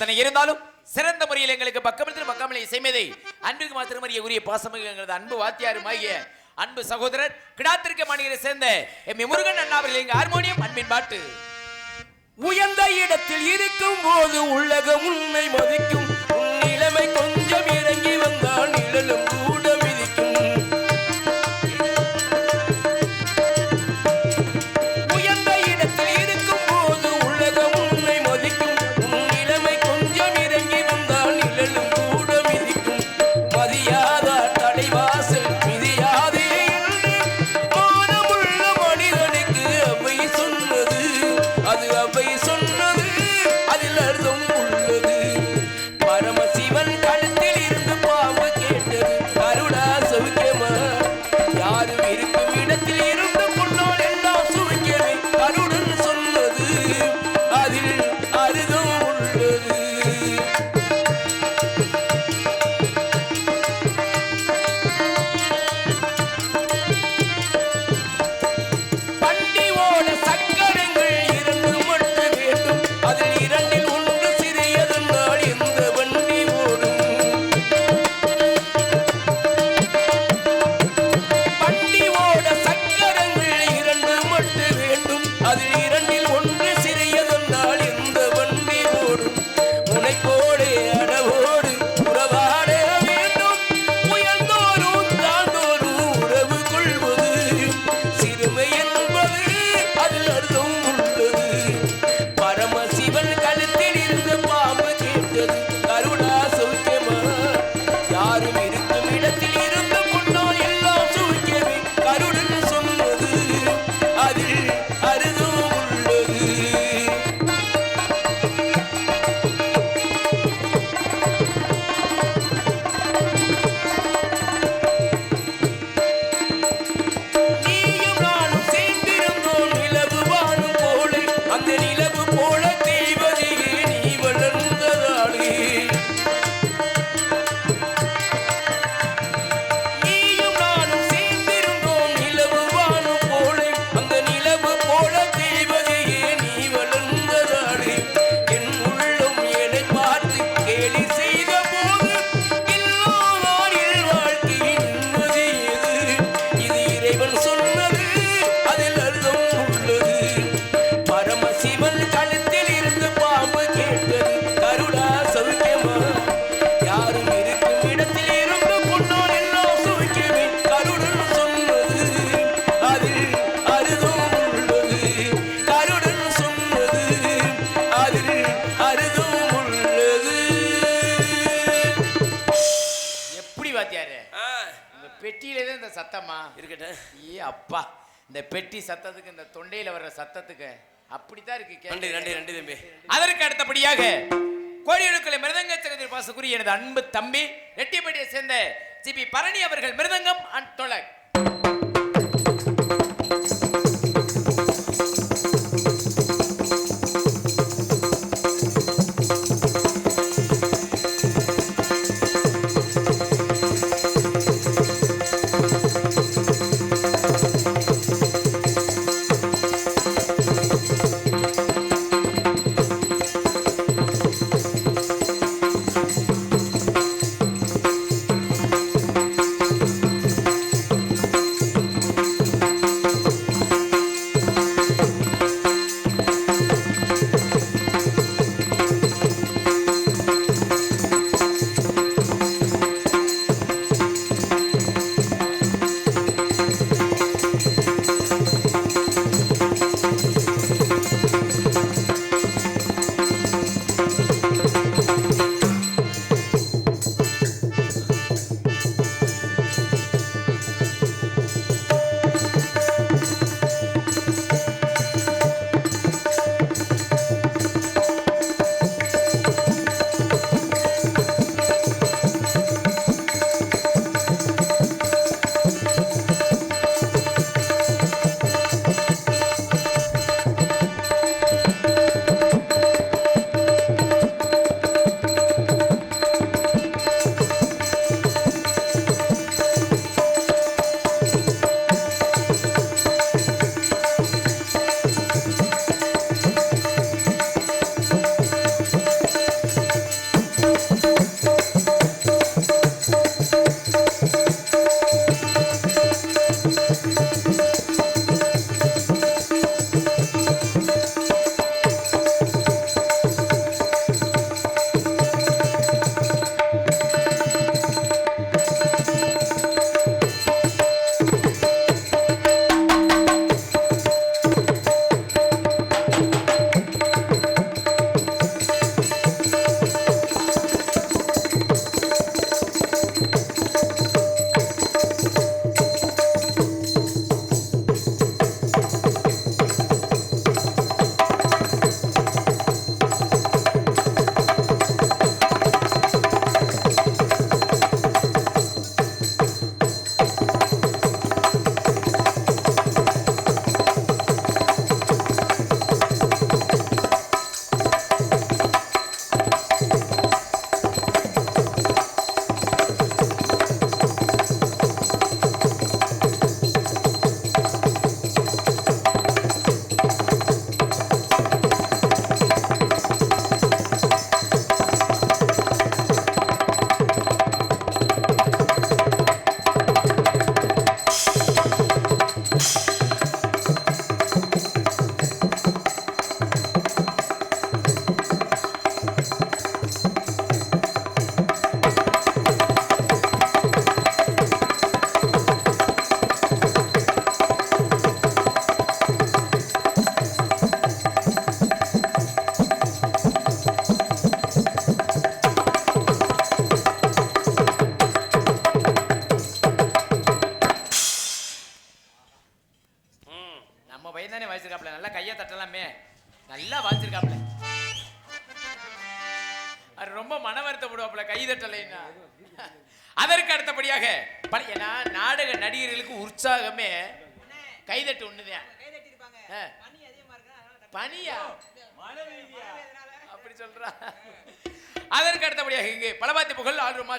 எத்தனை இருந்தாலும் சிறந்த முறையில் எங்களுக்கு பக்கத்தில் பக்கமலை செய்மதை அன்றுக்கு மாத்திரமரிய உரிய பாசமிகு எங்களது அன்பு வாத்தியாருமாகிய அன்பு சகோதரர் கிடாத்திருக்க மாநிலை சேர்ந்த எம் முருகன் அண்ணாவில் அவர்கள் எங்கள் ஹார்மோனியம் அன்பின் பாட்டு. உயர்ந்த இடத்தில் இருக்கும் போது உள்ளகம் உண்மை மதிக்கும். உன் நிலைமை கொஞ்சம் இந்த பெட்டி சத்தத்துக்கு இந்த தொண்டையில வர்ற சத்தத்துக்கு அப்படித்தான் இருக்கு நன்றி நன்றி தம்பி. அதற்கு அடுத்தபடியாக கோடியழுக்களை மிருதங்க சகோதரி பாசக்குரிய எனது அன்பு தம்பி ரெட்டிப்பட்டியை சேர்ந்த ஜி பி பரணி அவர்கள் மிருதங்கம் அண்ட் தொழக்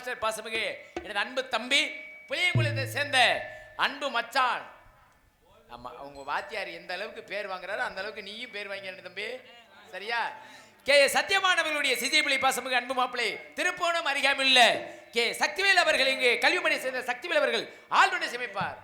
மாஸ்டர் பாசமிகு எனது அன்பு தம்பி புளியங்குளத்தை சேர்ந்த அன்பு மச்சான். ஆமா அவங்க வாத்தியார் எந்த அளவுக்கு பேர் வாங்குறாரோ அந்த அளவுக்கு நீயும் பேர் வாங்கிய தம்பி. சரியா? கே. சத்தியமானவர்களுடைய சிஜிபிளி பாசமிகு அன்பு மாப்பிளை திருப்போணம் அருகாமையில் கே. சக்திவேல் அவர்கள் இங்கு கல்விமணி சேர்ந்த சக்திவேல் அவர்கள் ஆளுநரை சமைப்பார்.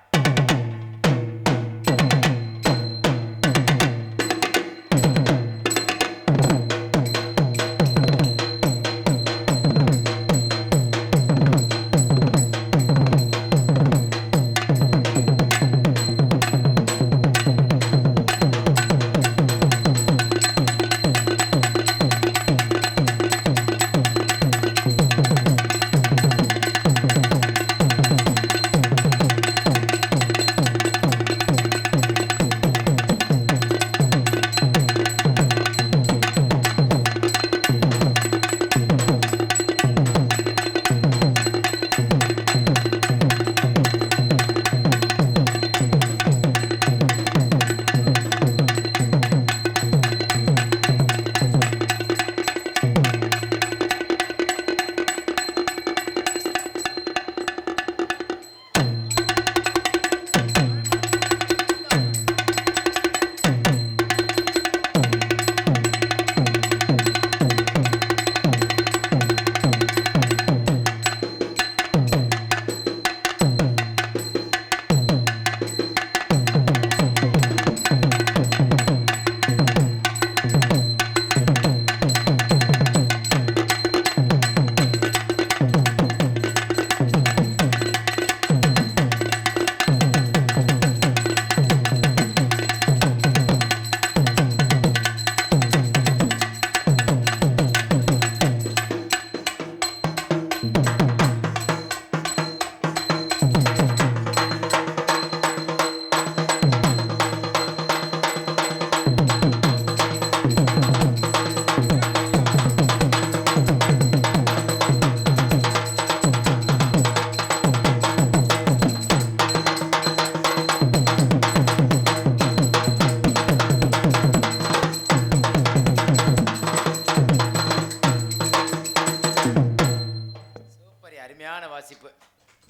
அருமையான வாசிப்பு.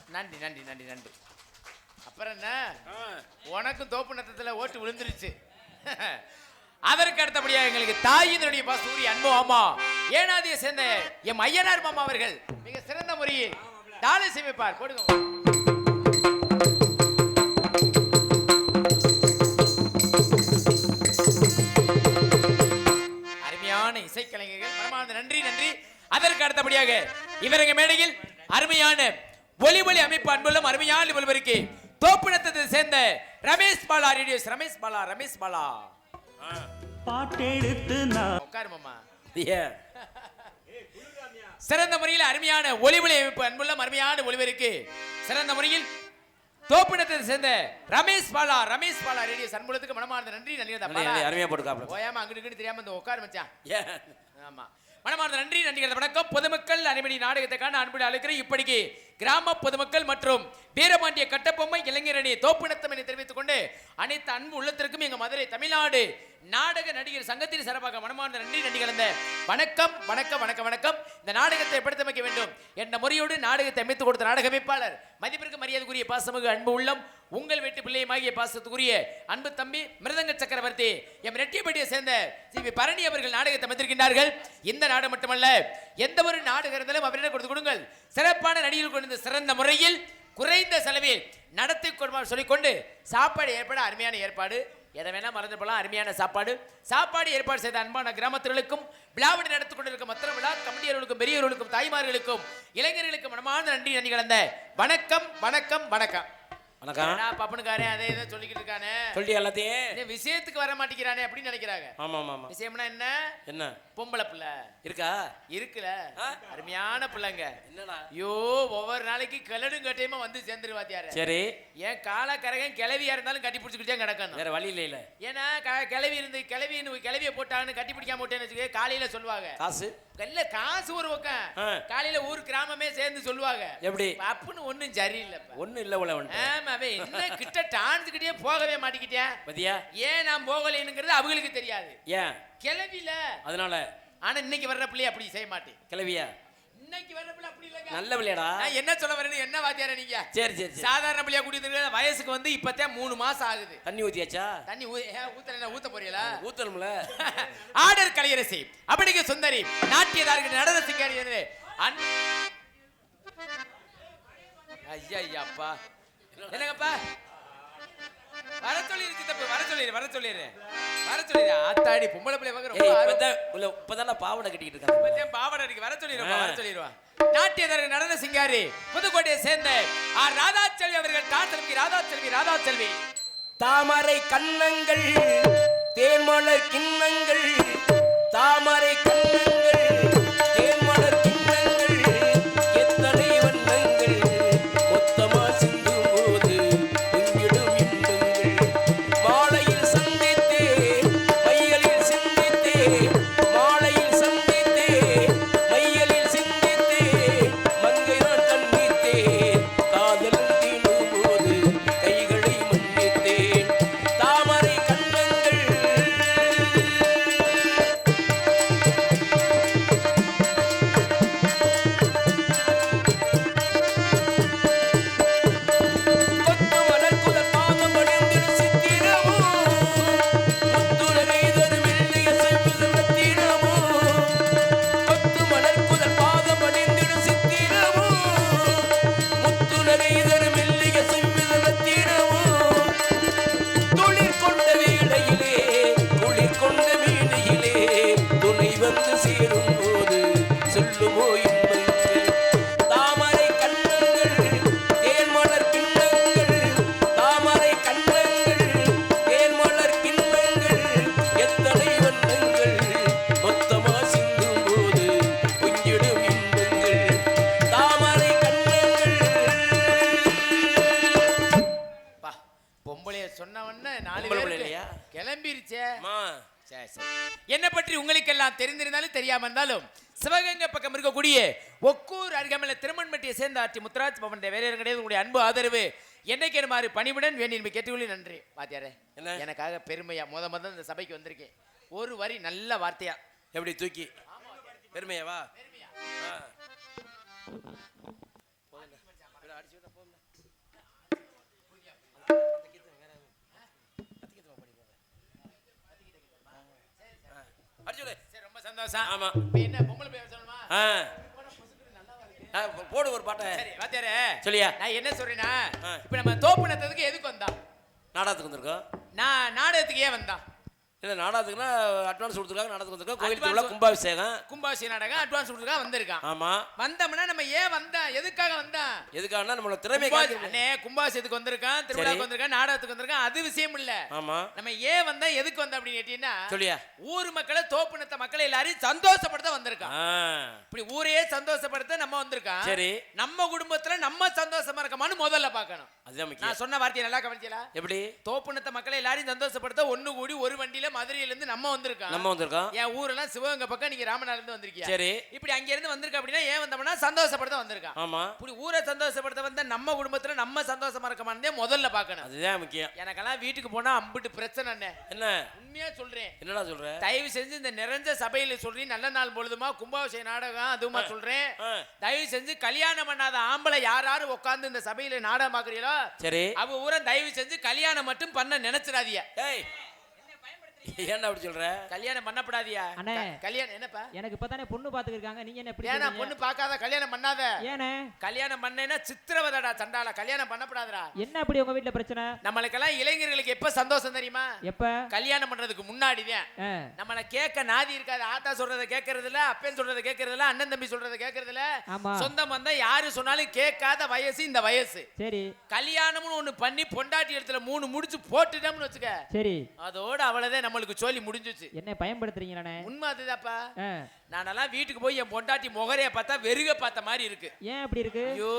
நன்றி நன்றி நன்றி நன்றி. அப்புறம் என்ன? உனக்கும் தோப்பு நத்தத்துல ஓட்டு விழுந்துருச்சு. அதற்கு அடுத்தபடியா எங்களுக்கு தாயினுடைய பாசூரி அன்பு மாமா ஏனாதியை சேர்ந்த எம் ஐயனார் மாமா அவர்கள் மிக சிறந்த முறையில் தாளை சேமிப்பார். போடுங்க அருமையான இசைக்கலைஞர்கள் மனமார்ந்த நன்றி நன்றி. அதற்கு அடுத்தபடியாக இவரங்க மேடையில் அருமையான ஒலி ஒலி அமைப்பு அன்புள்ள அருமையான ஒலிபருக்கு தோப்பினத்தை சேர்ந்த ரமேஷ் பாலா ரேடியோஸ் ரமேஷ் பாலா ரமேஷ் பாலா. பாட்டெடுத்து உட்காரு மாமா. சிறந்த முறையில் அருமையான ஒலி ஒலி அமைப்பு அன்புள்ள அருமையான ஒலிபருக்கு சிறந்த முறையில் தோப்பினத்தை சேர்ந்த ரமேஷ் பாலா ரமேஷ் பாலா ரேடியோஸ் அன்புலத்துக்கு மனமார்ந்த நன்றி நன்றி. அருமையா போட்டுக்காப்ல. ஓயாம அங்கிட்டு தெரியாம இந்த உட்காரு மச்சான். ஆமா. மனமார்ந்த நன்றி நன்றிகள். வணக்கம். பொதுமக்கள் அனைவரி நாடகத்துக்கான அன்புடன் அழைக்கிறேன். இப்படிக்கு கிராம பொதுமக்கள் மற்றும் வீரபாண்டிய கட்டபொம்மை இளைஞரணி தோப்பினத்தம் என தெரிவித்துக் கொண்டு அனைத்து அன்பு உள்ளத்திற்கும் எங்கள் மதுரை தமிழ்நாடு நாடக நடிகர் சங்கத்தின் சிறப்பாக மனமார்ந்த நன்றி நன்றி கலந்த வணக்கம் வணக்கம் வணக்கம் வணக்கம். இந்த நாடகத்தை படுத்தமைக்க வேண்டும் என்ற முறையோடு நாடகத்தை அமைத்துக் கொடுத்த நாடக அமைப்பாளர் மதிப்பிற்கு மரியாதைக்குரிய பாசமிகு அன்பு உள்ளம் உங்கள் வீட்டு பிள்ளையுமாகிய பாசத்துக்குரிய அன்பு தம்பி மிருதங்க சக்கரவர்த்தி எம் ரெட்டியப்பட்டியை சேர்ந்த சி வி பரணி அவர்கள் நாடகத்தை அமைத்திருக்கின்றார்கள். இந்த நாடு மட்டுமல்ல எந்த ஒரு நாடகம் இருந்தாலும் அவரிடம் கொடுத்து கொடுங்கள். சிறப்பான நடிகர்கள் கொண்டு இந்த சிறந்த முறையில் குறைந்த செலவில் நடத்தி கொடுமாறு சொல்லிக்கொண்டு சாப்பாடு ஏற்பட அருமையான ஏற்பாடு. எதை வேணா மறந்து போலாம் அருமையான சாப்பாடு. சாப்பாடு ஏற்பாடு செய்த அன்பான கிராமத்தினர்களுக்கும் விழாவினை நடத்தி கொண்டிருக்கும் மற்ற விழா கமிட்டியர்களுக்கும் பெரியவர்களுக்கும் தாய்மார்களுக்கும் இளைஞர்களுக்கும் மனமார்ந்த நன்றி நன்றி கலந்த வணக்கம் வணக்கம் வணக்கம். வணக்கம். பப்பனுக்காரன் அதே இதை சொல்லிக்கிட்டு இருக்கானே? சொல்லிட்டியா எல்லாத்தையும்? விஷயத்துக்கு வர மாட்டேங்கிறானே அப்படின்னு நினைக்கிறாங்க. ஆமா ஆமா விஷயம்னா என்ன? என்ன? பொம்பளை பிள்ளை. இருக்கா? இருக்குல்ல. ஆ? அருமையான பிள்ளைங்க. என்னடா? ஐயோ ஒவ்வொரு நாளைக்கு கிளடும் கட்டையுமா வந்து சேர்ந்துரு வாத்தியார சரி. ஏன் காலக்கரகன் கிளவியா இருந்தாலும் கட்டி பிடிச்சிக்கிட்டே கிடக்கணும் வேற வழி இல்ல ஏன்னா கிளவி இருந்து கிளவின்னு கிளவியை போட்டாங்கன்னு கட்டி பிடிக்காம போட்டேன்னு வச்சுக்க காலையில சொல்லுவாங்க. காசு? இல்ல காசு ஒரு பக்கம். காலையில ஊர் கிராமமே சேர்ந்து சொல்லுவாங்க. எப்படி? அப்புன்னு ஒண்ணும் சரியில்லைப்பா. ஒண்ணும் இல்ல உள்ள அவன் என்ன கிட்ட டான்ஸுக்கிட்டே போகவே மாட்டிக்கிட்டேன் பத்தியா ஏன் நான் போகலைங்கிறது அவங்களுக்கு தெரியாது. ஏன்? கிளவில. அதனால? ஆனா இன்னைக்கு வர்ற பிள்ளைய அப்படி செய்ய மாட்டேன். கிளவியா? இன்னைக்கு வர்ற பிள்ளை அப்படி இல்லைங்க. நல்ல பிள்ளையாடா. நான் என்ன சொல்ல வரேன்னு என்ன வாத்தியார நீங்க? சரி சரி சாதாரண பிள்ளையா கூட்டிட்டு வயசுக்கு வந்து இப்பதான் மூணு மாசம் ஆகுது. தண்ணி ஊத்தியாச்சா? தண்ணி ஊத்தல ஊத்த போறீங்களா ஊத்தணும்ல. ஆடர் கலையரசி. அப்படிங்க சுந்தரி நாட்டியதாருக்கு நடன சிங்காரி என்று அன் ஐயா ஐயாப்பா என்னங்கப்பா? வர சொல்லிரு சித்தப்பு வர சொல்லிரு வர சொல்லிரு. வர சொல்லிரு. ஆத்தாடி பொம்பளை பிள்ளை ரொம்ப ஆர்வம். இப்பதான் உள்ள இப்பதான் பாவடை கட்டிக்கிட்டு இருக்காங்க பத்தியம் பாவாடை இருக்கு வர சொல்லிடுவா ஆ. வர சொல்லிடுவா நாட்டியதற்கு நடன சிங்காரி புதுக்கோட்டையை சேர்ந்த ஆர் ராதாச்செல்வி அவர்கள் தாத்தல்வி ராதாச்செல்வி ராதாச்செல்வி. தாமரை கண்ணங்கள் தேன்மலர் கிண்ணங்கள் தாமரை கண்ணங்கள் திருமண்மட்டியை சேர்ந்த ஆட்சி முத்துராஜ் பவன் வேற யாரும் கிடையாது. உங்களுடைய அன்பு ஆதரவு. என்னைக்கு மாறு பணிவுடன் வேண்டி என்பதை கேட்டுக்கொள்ளி நன்றி. வாத்தியாரே என்ன? எனக்காக பெருமையா முத முத இந்த சபைக்கு வந்திருக்கேன். ஒரு வரி நல்ல வார்த்தையா. எப்படி தூக்கி? பெருமையாவா ரொம்ப சந்தோஷம். ஆமா. என்ன பொம்பளை பேர் சொல்லணுமா போடு ஒரு பாட்டை. சரி வாத்தியாரே. சொல்லியா? நான் என்ன சொல்றேன்னா. இப்ப நம்ம தோப்பு நத்ததுக்கு எதுக்கு வந்தான்? நாடகத்துக்கு வந்திருக்கோம். நான் நாடகத்துக்கு ஏன் வந்தான்? இல்லை நாடகத்துக்குன்னா அட்வான்ஸ் கொடுத்துருக்காங்க நாடகத்துக்கு வந்திருக்கோம் கோயில் திருவிழா கும்பாபிஷேகம். கும்பாசி நாடகம் அட்வான்ஸ் கொடுத்துருக்கா வந்திருக்கான். ஆமா. வந்தோம்னா நம்ம ஏன் வந்தான் எதுக்காக வந்தான் எதுக்காகனா நம்மளோட திறமை. அண்ணே கும்பாசியத்துக்கு வந்திருக்கான் திருவிழாக்கு. வந்திருக்கான் நாடகத்துக்கு வந்திருக்கான் அது விஷயம் இல்ல. ஆமா. நம்ம ஏன் வந்தா எதுக்கு வந்தா அப்படின்னு கேட்டீங்கன்னா சொல்லியா? ஊர் மக்களை தோப்புனத்த மக்களை எல்லாரையும் சந்தோஷப்படுத்த வந்திருக்கான். இப்படி ஊரையே சந்தோஷப்படுத்த நம்ம வந்திருக்கான். சரி. நம்ம குடும்பத்துல நம்ம சந்தோஷமா இருக்கமான்னு முதல்ல பார்க்கணும். அதுதான் முக்கியம். நான் சொன்ன வார்த்தையை நல்லா கவனிச்சலா எப்படி? தோப்புனத்த மக்களை எல்லாரையும் சந்தோஷப்படுத்த ஒண்ணு கூடி ஒரு வண்டியில மதுரையில இருந்து நம்ம வந்திருக்கான். நம்ம வந்திருக்கோம். என் ஊரெல்லாம் சிவகங்கை பக்கம் நீங்க ராமநாதல இருந்து வந்திருக்கியா? சரி. இப்படி அங்க இருந்து வந்திருக்க அப்படின்னா ஏன் வந்தோம்னா சந்தோஷப்படுத்த வந்திருக்கான். ஆமா. இப்படி ஊரை சந்தோஷப்படுத்த வந்த நம்ம குடும்பத்துல நம்ம சந்தோஷமா இருக்கமானதே முதல்ல பார்க்கணும். அதுதான் முக்கியம். எனக்கெல்லாம் வீட்டுக்கு போனா அம்பிட்டு பிரச்சனை அண்ணே என்ன? உண்மையா சொல்றேன். என்னடா சொல்ற? தயவு செஞ்சு இந்த நிறைஞ்ச சபையில சொல்றேன் நல்ல நாள் பொழுதுமா கும்பாபிஷேக நாடகம் அதுவுமா சொல்றேன். தயவு செஞ்சு கல்யாணம் பண்ணாத ஆம்பளை யார் யாரு உட்கார்ந்து இந்த சபையில நாடகம் பாக்குறீங்களோ சரி. அவ ஊரை தயவு செஞ்சு கல்யாணம் மட்டும் பண்ண நினைச்சிடாதீங்க. ஏய் ஏன்டா அப்படி சொல்ற? கல்யாணம் பண்ணப்படாதியா? அண்ணே. கல்யாணம் என்னப்பா? எனக்கு இப்பதானே பொண்ணு பாத்துக்கிருக்காங்க நீங்க என்ன எப்படி ஏன்னா? பொண்ணு பார்க்காத கல்யாணம் பண்ணாத. ஏனே? கல்யாணம் பண்ணேன்னா சித்திரவதடா சண்டால கல்யாணம் பண்ணப்படாதடா. என்ன அப்படி உங்க வீட்ல பிரச்சனை? நம்மளுக்கெல்லாம் இளைஞர்களுக்கு எப்ப சந்தோஷம் தெரியுமா? எப்ப? கல்யாணம் பண்றதுக்கு முன்னாடிதான். ஆ, நம்மள கேட்க நாதி இருக்காது. ஆத்தா சொல்றத கேட்கறது இல்ல அப்பன் சொல்றத கேட்கறது இல்ல அண்ணன் தம்பி சொல்றத கேட்கறது இல்ல சொந்தம் வந்தா யாரு சொன்னாலும் கேட்காத வயசு இந்த வயசு. சரி. கல்யாணம்னு ஒண்ணு பண்ணி பொண்டாட்டி இடத்துல மூணு முடிச்சு போட்டுட்டோம்னு வச்சுக்க. சரி. அதோட அவ்வளவுதான் நம்மளுக்கு சொல்லி முடிஞ்சுச்சு. என்ன பயன்படுத்துறீங்களாண்ணே உண்மை அதுதாப்பா நானெல்லாம் வீட்டுக்கு போய் என் பொண்டாட்டி முகரைய பார்த்தா வெறுக பார்த்த மாதிரி இருக்கு. ஏன் அப்படி இருக்கு? ஐயோ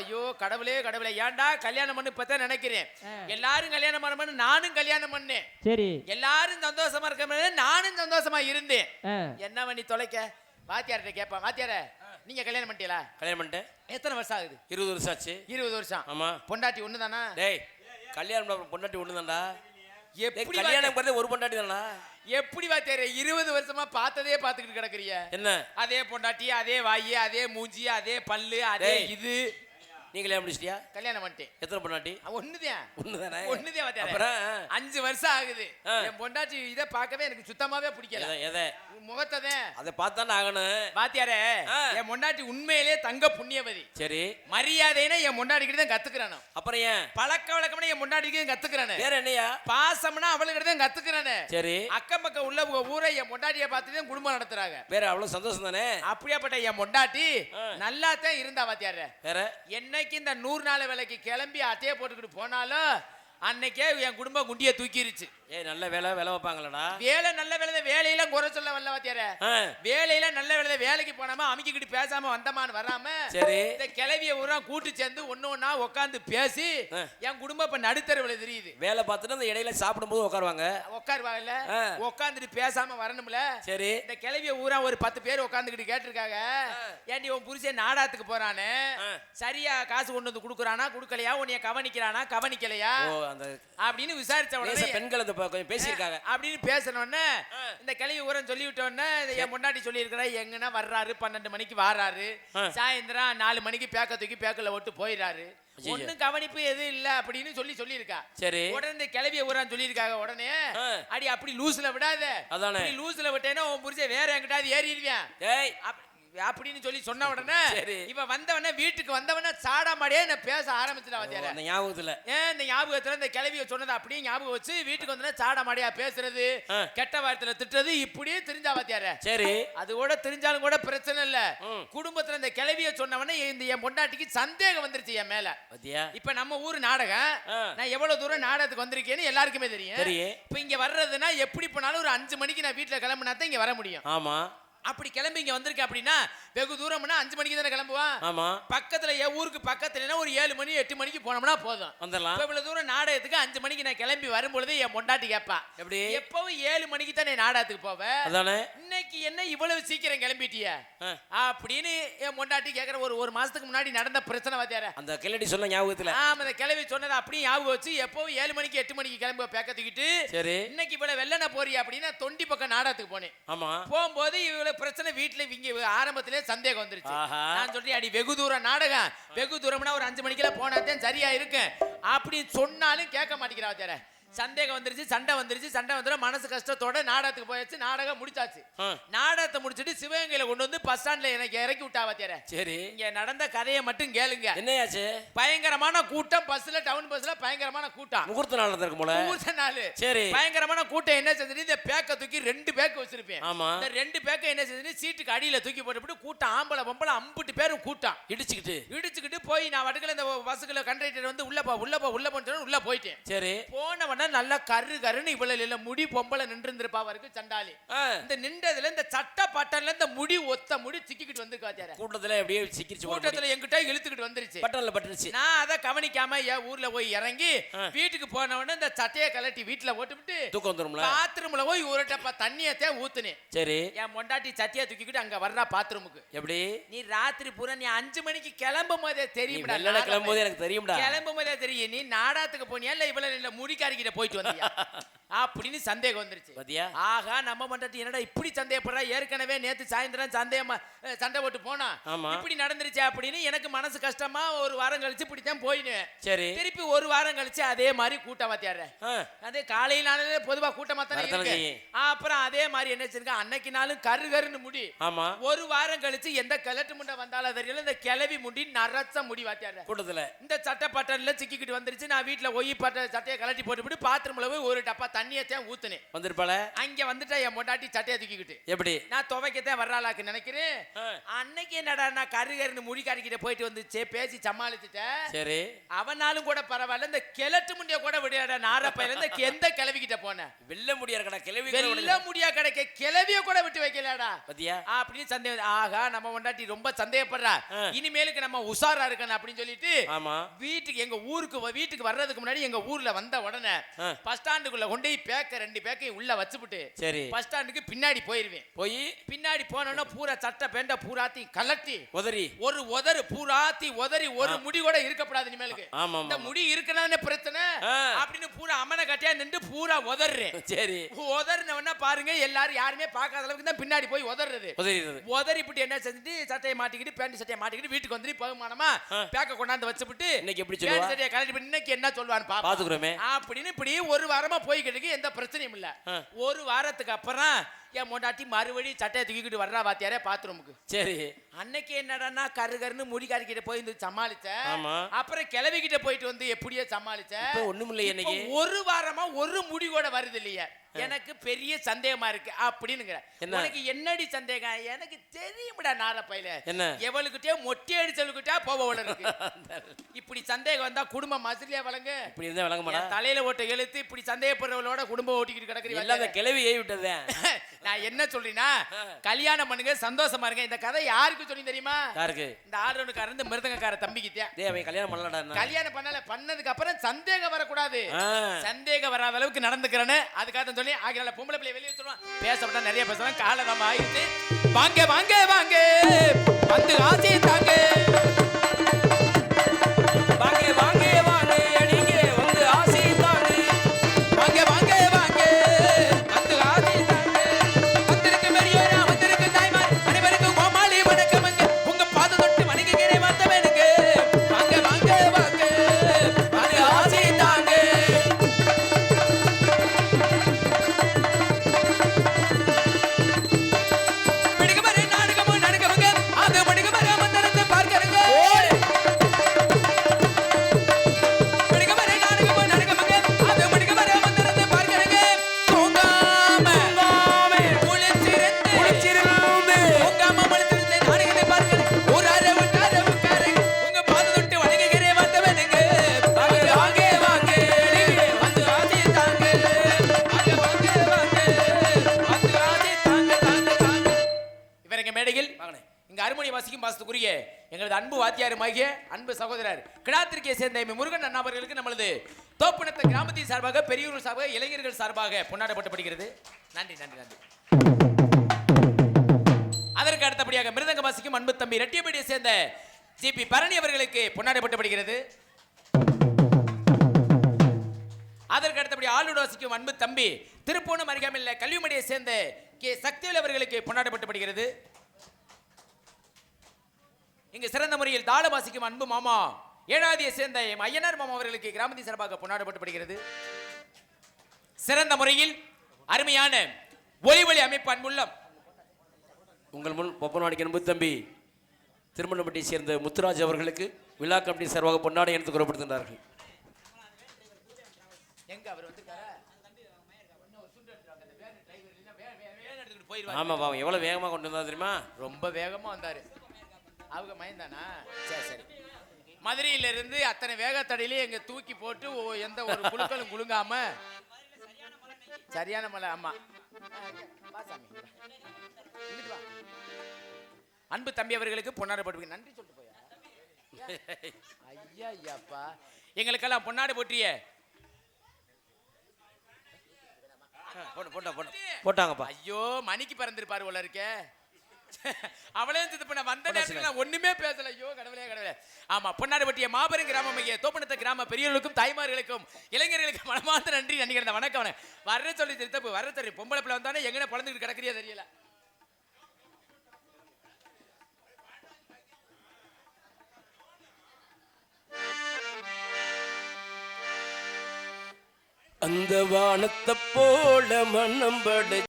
ஐயோ கடவுளே கடவுளே. ஏன்டா கல்யாணம் பண்ணு இப்பதான் நினைக்கிறேன். எல்லாரும் கல்யாணம் பண்ண நானும் கல்யாணம் பண்ணேன். சரி. எல்லாரும் சந்தோஷமா இருக்க நானும் சந்தோஷமா இருந்தேன். என்ன பண்ணி தொலைக்க? வாத்தியார்கிட்ட கேட்பான் வாத்தியார நீங்க கல்யாணம் பண்ணிட்டீங்களா? கல்யாணம் பண்ணிட்டேன். எத்தனை வருஷம் ஆகுது? இருபது வருஷம் ஆச்சு. இருபது வருஷம். ஆமா. பொண்டாட்டி ஒண்ணுதானா? டேய் கல்யாணம் பண்ண பொண்டாட்டி ஒண்ணுதான்டா. எப்படி கல்யாணம் பண்ணது ஒரு பொண்டாட்டி தானா எப்படி வாத்தியார இருபது வருஷமா பார்த்ததே பார்த்துக்கிட்டு கிடக்குறிய. என்ன? அதே பொண்டாட்டி அதே வாயி அதே மூஞ்சி அதே பல்லு அதே. இது. நீ கல்யாணம் முடிச்சிட்டியா? கல்யாணம் பண்ணிட்டேன். எத்தனை பொண்டாட்டி? அவன் ஒண்ணுதான். ஒண்ணுதானே? ஒண்ணுதான். அப்புறம்? அஞ்சு வருஷம் ஆகுது. என் பொண்டாட்டி இதை பார்க்கவே எனக்கு சுத்தமாவே பிடிக்கல. எதை முகத்ததான் அதை பார்த்தானே ஆகணும். வாத்தியாரே ஆ. என் பொண்டாட்டி உண்மையிலே தங்க புண்ணியவதி. சரி. மரியாதைன்னா என் பொண்டாட்டிக்கிட்ட தான் கத்துக்கிறானு அப்புறம் ஏன்? பழக்க வழக்கம்னா என் பொண்டாட்டிக்கு தான் கத்துக்கிறானு வேற என்னையா? பாசம்னா அவளுக்கிட்ட தான் கத்துக்கிறானு சரி. அக்கம் பக்கம் உள்ள ஊரை என் பொண்டாட்டிய பார்த்து தான் குடும்பம் நடத்துறாங்க. வேற அவ்வளவு சந்தோஷம் தானே? அப்படியாப்பட்ட என் பொண்டாட்டி. நல்லா தான் இருந்தா வாத்தியார வேற? என்னைக்கு இந்த நூறு நாள் வேலைக்கு கிளம்பி அட்டையை போட்டுக்கிட்டு போனாலும் அன்னைக்கே என் குடும்பம் குண்டியை தூக்கிருச்சு. ஏய் நல்ல வேலை வேலை வைப்பாங்களடா. வேலை நல்ல வேலை தான் வேலையெல்லாம் குறை சொல்ல வரல வாத்தியார. வேலையில நல்ல வேலை வேலைக்கு போனாம அமுக்கிக்கிட்டு பேசாம வந்தமான்னு வராம சரி. இந்த கிளவிய ஊரா கூட்டு சேர்ந்து ஒண்ணு ஒண்ணா உட்காந்து பேசி. என் குடும்பம் இப்ப நடுத்தரவுல தெரியுது. வேலை பார்த்துட்டு அந்த இடையில சாப்பிடும்போது உட்காருவாங்க உட்காருவாங்கல்ல. உட்காந்துட்டு பேசாம வரணும்ல? சரி. இந்த கிளவிய ஊரா ஒரு பத்து பேர் உட்காந்துக்கிட்டு கேட்டிருக்காங்க. ஏண்டி உன் புருஷன் நாடாத்துக்கு போறானே. சரியா காசு கொண்டு வந்து கொடுக்குறானா கொடுக்கலையா? உன்னைய கவனிக்கிறானா? கவனிக்கலையா? அப்படின்னு விசாரிச்ச உடனே பெண்கள் அந்த ப- கொஞ்சம் பேசியிருக்காங்க. அப்படின்னு பேசணுன்னு இந்த கிளவி ஊரம் சொல்லி விட்டோன்னே என் முன்னாடி சொல்லியிருக்கிறா எங்கன்னா வர்றாரு பன்னெண்டு மணிக்கு வாராரு ஆ. சாயந்தரம் நாலு மணிக்கு பேக்க தூக்கி பேக்கல விட்டு போயிடுறாரு. ஒண்ணும் கவனிப்பு எதுவும் இல்ல அப்படின்னு சொல்லி சொல்லியிருக்கா. சரி. உடனே கிளவிய ஊரான் சொல்லியிருக்காங்க உடனே. அடி அப்படி லூஸ்ல விடாத. அதானே. லூஸ்ல விட்டேன்னா உன் புருஷன் வேற எங்கிட்டாவது ஏறிடுவேன். அப்படின்னு சொல்லி சொன்ன உடனே. இவ வந்தவனே வீட்டுக்கு வந்தவனே சாடா மாடியே நான் பேச ஆரம்பிச்சிட்டா ஓ, வாத்தியாரே அந்த ஞாபகத்துல. ஏன் இந்த ஞாபகத்துல இந்த கிளவிய சொன்னது அப்படியே ஞாபகம் வச்சு வீட்டுக்கு வந்தோடனே சாட மாடியா பேசுறது. கெட்ட வார்த்தையில திட்டுறது இப்படியே தெரிஞ்சா வாத்தியார சரி. அது கூட தெரிஞ்சாலும் கூட பிரச்சனை இல்ல. குடும்பத்துல இந்த கிளவிய சொன்னவனே இந்த என் பொண்டாட்டிக்கு சந்தேகம் வந்துருச்சு என் மேல. இப்ப நம்ம ஊர் நாடகம். நான் எவ்வளவு தூரம் நாடகத்துக்கு வந்திருக்கேன்னு எல்லாருக்குமே தெரியும். தெரியும். இப்ப இங்க வர்றதுன்னா எப்படி போனாலும் ஒரு அஞ்சு மணிக்கு நான் வீட்டுல கிளம்புனா தான் இங்க வர முடியும். ஆமா. அப்படி கிளம்பி இங்க வந்திருக்க அப்படின்னா வெகு தூரம்னா அஞ்சு மணிக்கு தானே கிளம்புவான் ஆமா. பக்கத்துல என் ஊருக்கு பக்கத்துலனா ஒரு ஏழு மணி எட்டு மணிக்கு போனோம்னா போதும். வந்துடலாம். இவ்வளவு தூரம் நாடகத்துக்கு அஞ்சு மணிக்கு நான் கிளம்பி வரும்பொழுது என் பொண்டாட்டி கேப்பா. எப்படி? எப்பவும் ஏழு மணிக்கு தானே நாடகத்துக்கு போவ? அதானே? இன்னைக்கு என்ன இவ்வளவு சீக்கிரம் கிளம்பிட்டிய. அப்படின்னு என் பொண்டாட்டி கேக்குற ஒரு ஒரு மாசத்துக்கு முன்னாடி நடந்த பிரச்சனை வாத்தியார அந்த கிளடி சொன்ன ஞாபகத்துல. ஆமா அந்த கிளவி சொன்னதை அப்படியே ஞாபகம் வச்சு எப்பவும் ஏழு மணிக்கு எட்டு மணிக்கு கிளம்பி பேக்கத்துக்கிட்டு சரி. இன்னைக்கு இவ்வளவு வெள்ளன போறியா அப்படின்னா தொண்டி பக்கம் நாடகத்துக்கு போனேன். ஆமா. போகும்போது இவ்வளவு பிரச்சனை வீட்டுல இங்க ஆரம்பத்திலே சந்தேகம் வந்துருச்சு. நான் சொல்றேன் அடி வெகு தூரம் நாடகம். வெகு தூரம்னா ஒரு அஞ்சு மணிக்கெல்லாம் போனாதான் சரியா இருக்கு அப்படி சொன்னாலும் கேட்க மாட்டேங்கிறா வாத்தியார சந்தேகம் வந்துருச்சு சண்டை வந்துருச்சு சண்டை வந்துடும் மனசு கஷ்டத்தோட நாடகத்துக்கு போயாச்சு நாடகம் முடிச்சாச்சு. நாடகத்தை முடிச்சிட்டு சிவகங்கையில கொண்டு வந்து பஸ் ஸ்டாண்ட்ல எனக்கு இறக்கி விட்டா வாத்தியார சரி. இங்க நடந்த கதையை மட்டும் கேளுங்க. என்னையாச்சு? பயங்கரமான கூட்டம் பஸ்ல டவுன் பஸ்ல பயங்கரமான கூட்டம். முகூர்த்த நாள் நடந்திருக்கும் போல. முகூர்த்த நாள். சரி. பயங்கரமான கூட்டம் என்ன செஞ்சு இந்த பேக்க தூக்கி ரெண்டு பேக் வச்சிருப்பேன். ஆமா. இந்த ரெண்டு பேக்க என்ன செஞ்சு சீட்டுக்கு அடியில தூக்கி போட்டுவிட்டு கூட்டம் ஆம்பளை பொம்பளை அம்புட்டு பேரும் கூட்டம். இடிச்சுக்கிட்டு. இடிச்சுக்கிட்டு போய் நான் வட்டுக்கல இந்த பஸ்ஸுக்குள்ள கண்டக்டர் வந்து உள்ள போ உள்ள போ உள்ள போன்னு உள்ள போயிட்டேன். சரி. போன உடனே நல்லா கரு கருன்னு இவ்வளவு இல்ல. முடி பொம்பளை நின்று இருந்திருப்பா அவருக்கு சண்டாளி இந்த நின்றதுல இந்த சட்ட பட்டன்ல இந்த முடி ஒத்த முடி சிக்கிக்கிட்டு வந்து காத்தியார கூட்டத்துல அப்படியே சிக்கிரிச்சு போட கூட்டத்துல எங்கிட்ட இழுத்துக்கிட்டு வந்துருச்சு. பட்டன்ல பட்டுருச்சு. நான் அதை கவனிக்காம என் ஊர்ல போய் இறங்கி. வீட்டுக்கு போன உடனே இந்த சட்டையை கலட்டி வீட்டுல போட்டுவிட்டு தூக்கம் வந்துரும்ல? பாத்ரூம்ல போய் ஒரு டப்பா தண்ணியத்தே ஊத்துனேன். சரி. என் பொண்டாட்டி சட்டியை தூக்கிக்கிட்டு அங்க வர்றா பாத்ரூமுக்கு. எப்படி? நீ ராத்திரி பூரா நீ அஞ்சு மணிக்கு கிளம்பும் போதே வெள்ளன கிளம்பும் போது எனக்கு தெரியும்டா. கிளம்பும் போதே தெரியும். நீ நாடாத்துக்கு போனியா இல்ல இவ்வளவு இல்ல முடிக்காரிக்கிட்ட போயிட்டு வந்தியா? அப்படின்னு சந்தேகம் வந்துருச்சு. பாத்தியா? ஆகா நம்ம மண்டாட்டி என்னடா இப்படி சந்தேகப்படுறா? ஏற்கனவே நேத்து சாயந்தரம் சந்தேகமா சண்டை போட்டு போனா. இப்படி நடந்துருச்சு அப்படின்னு எனக்கு மனசு கஷ்டமா ஒரு வாரம் கழிச்சு இப்படித்தான் போயினேன் சரி. திருப்பி ஒரு வாரம் கழிச்சு அதே மாதிரி கூட்டம் வாத்தியாடுற ஆ, அதே காலையிலானே பொதுவா கூட்டமா தானே இருக்கு. அப்புறம் அதே மாதிரி என்ன வச்சிருக்க அன்னைக்கு நாளும் கரு கருன்னு முடி. ஆமா. ஒரு வாரம் கழிச்சு எந்த கிழட்டு முண்டை வந்தாலும் தெரியல. இந்த கிளவி முடி நரச்ச முடி வாத்தியாடுற கூட்டத்துல. இந்த சட்டை பட்டன்ல சிக்கிக்கிட்டு வந்துருச்சு. நான் வீட்ல ஒய் பட்ட சட்டையை கழட்டி போட்டுவிட்டு பாத்ரூம்ல போய் ஒரு டப்பா தண்ணியை தான் ஊத்துனேன். வந்திருப்பாள? அங்க வந்துட்டா என் பொண்டாட்டி சட்டையை தூக்கிக்கிட்டு. எப்படி? நான் துவைக்கத்தான் வர்றாளாக்கு நினைக்கிறேன். அன்னைக்கு என்னடா நான் கரு கருன்னு முடி காரிக்கிட்ட போயிட்டு வந்துச்சு பேசி சமாளிச்சுட்டேன். சரி. அவனாலும் கூட பரவாயில்ல இந்த கிழட்டு முண்டிய கூட விடையாட நாரப்பையில இருந்து எந்த கிளவிக்கிட்ட போனேன். வெள்ள முடியா இருக்கடா கிளவி வெள்ள முடியா கிடைக்க கிளவிய கூட விட்டு வைக்கலடா பாத்தியா? அப்படின்னு சந்தேகம் ஆகா நம்ம பொண்டாட்டி ரொம்ப சந்தேகப்படுறா. இனிமேலுக்கு நம்ம உஷாரா இருக்கணும் அப்படின்னு சொல்லிட்டு வீட்டுக்கு எங்க ஊருக்கு வீட்டுக்கு வர்றதுக்கு முன்னாடி எங்க ஊர்ல வந்த உடனே. பஸ் ஸ்டாண்டுக்குள்ள கொண்டு பேக்க ரெண்டு பேக்கையும் உள்ள வச்சுப்புட்டு சரி. பஸ் ஸ்டாண்டுக்கு பின்னாடி போயிருவேன். போய்? பின்னாடி போனோன்னா பூரா சட்டை பேண்ட பூராத்தி கலட்டி உதறி. ஒரு உதறு பூராத்தி உதறி ஒரு முடி கூட இருக்கப்படாது இனிமேலுக்கு. ஆமா இந்த முடி இருக்கனானே பிரச்சனை. அப்படின்னு பூரா அம்மனை கட்டியா நின்று பூரா உதறேன் சரி. உதறினவனா பாருங்க எல்லாரும் யாருமே பார்க்காத அளவுக்கு தான் பின்னாடி போய் உதறது. உதறிப்புட்டு என்ன செஞ்சுட்டு சட்டையை மாட்டிக்கிட்டு பேண்ட் சட்டையை மாட்டிக்கிட்டு வீட்டுக்கு வந்து பகுமானமா. பேக்க கொண்டாந்து வச்சுப்புட்டு இன்னைக்கு எப்படி சட்டையை போட்டு இன்னைக்கு என்ன சொல்லுவான்னு பாத்துக்கிறோமே. அப்படின்னு இப்படி ஒரு வாரமா போய்கிட்டு இருக்கு எந்த பிரச்சனையும் இல்ல. ஒரு வாரத்துக்கு அப்புறம் என் மொண்டாட்டி மறுபடி சட்டையை தூக்கிக்கிட்டு வர்றா வாத்தியாரே பாத்ரூமுக்கு சரி. அன்னைக்கு என்னடான்னா கரு கருன்னு முடி கறிக்கிட்ட போய் வந்து சமாளிச்ச. அப்புறம் கிளவிக்கிட்ட போயிட்டு வந்து எப்படியோ சமாளிச்ச. ஒண்ணுமில்லையே இப்போ இன்னைக்கு ஒரு வாரமா ஒரு முடி கூட வருது இல்லையா எனக்கு பெரிய சந்தேகமா இருக்கு அப்படின்னுங்கிற? உனக்கு என்னடி சந்தேகம்? எனக்கு தெரியும்டா நாரப்பையில. என்ன? எவளுக்கிட்டே மொட்டை அடிச்சவளுக்கிட்டா போவ இருக்கு. இப்படி சந்தேகம் வந்தா குடும்பம் மசிலியா வழங்க இப்படி இருந்தா விளங்க மாட்டா தலையில ஓட்ட எழுத்து இப்படி சந்தேகப்படுறவளோட குடும்பம் ஓட்டிக்கிட்டு கிடக்குறீங்க கிளவி ஏவி விட்டதேன் நான் என்ன சொல்றேன்னா கல்யாணம் பண்ணுங்க சந்தோஷமா இருங்க. இந்த கதை யாருக்கு சொல்லி தெரியுமா? யாருக்கு? இந்த ஆர்டனுக்காரன் இந்த மிருதங்கக்கார தம்பிக்கிட்டேன் டேய் அவன் கல்யாணம் பண்ணலடா கல்யாணம் பண்ணல பண்ணதுக்கு அப்புறம் சந்தேகம் வரக்கூடாது. சந்தேகம் வராத அளவுக்கு நடந்துக்கிறேன்னு அதுக்காக சொல்லி ஆகிய பொம்பளை பிள்ளை வெளியே சொல்லுவான் பேசப்பட்டா நிறைய பேசலாம் காலதாம ஆயிடுச்சு. வாங்க வாங்க வாங்க. வந்து ஆசை தாங்க. கிடாத்திரிக்கையை சேர்ந்த முருகன் அண்ணா அவர்களுக்கு நம்மளது தோப்புனத்த கிராமத்தின் சார்பாக பெரியூர் சார்பாக இளைஞர்கள் சார்பாக கொண்டாடப்பட்டுப்படுகிறது நன்றி நன்றி நன்றி. அதற்கு அடுத்தபடியாக மிருதங்க வாசிக்கும் அன்பு தம்பி ரெட்டியபடியை சேர்ந்த ஜி. பி. பரணி அவர்களுக்கு கொண்டாடப்பட்டுப்படுகிறது அதற்கு அடுத்தபடி ஆளுநர் வாசிக்கும் அன்பு தம்பி திருப்பூணம் அருகாமையில் கல்விமடியை சேர்ந்த கே. சக்திவேல் அவர்களுக்கு கொண்டாடப்பட்டுப்படுகிறது இங்கு சிறந்த முறையில் தாள வாசிக்கும் அன்பு மாமா ஏழாவதியை சேர்ந்த எம் ஐயனார் மாமா அவர்களுக்கு கிராமத்தின் சார்பாக கொண்டாடப்பட்டப்படுகிறது சிறந்த முறையில் அருமையான ஒலி ஒளி அமைப்பு அன்புள்ளம். உங்கள் முன் பொப்பனவாடிக்கு அன்பு தம்பி திருமணப்பட்டியை சேர்ந்த முத்துராஜ் அவர்களுக்கு விழா கமிட்டி சார்பாக பொன்னாடை எடுத்து கூறப்படுத்துகிறார்கள் எங்க அவர் வந்துட்டாரா போயிருவாரு ஆமா பாவம் எவ்வளவு வேகமா கொண்டு வந்தா தெரியுமா? ரொம்ப வேகமா வந்தாரு. அவங்க மயந்தானா? சரி சரி. மதுரையில இருந்து அத்தனை வேகத்தடையிலே எங்க தூக்கி போட்டு எந்த ஒரு குழுக்களும் குலுங்காம. சரியான மலை ஆமா. அன்பு தம்பி அவர்களுக்கு பொன்னாடப்பட்டு நன்றி சொல்லிட்டு போயா? ஐயா ஐயாப்பா எங்களுக்கெல்லாம் பொன்னாடு போற்றிய போட்டு போட்டா போட்டா. போட்டாங்கப்பா. ஐயோ மணிக்கு பிறந்திருப்பாரு போல இருக்கே. அவளையும் சித்தப்பு நான் வந்த நேரத்துல நான் ஒண்ணுமே பேசல. ஐயோ கடவுளே கடவுளே. ஆமா பொன்னாடுபட்டிய மாபெரும் கிராமம் ஐயா தோப்பனத்த கிராம பெரியவர்களுக்கும் தாய்மார்களுக்கும் இளைஞர்களுக்கும் மனமார்ந்த நன்றி நன்றி கிடந்த வணக்கம். வர்ற சொல்லி திருத்தப்பு வர்ற சொல்லி. பொம்பளை பிள்ளை வந்தானே எங்கன பிறந்துட்டு கிடக்குறியா தெரியல. அந்த வானத்தை போல மன்னம்படை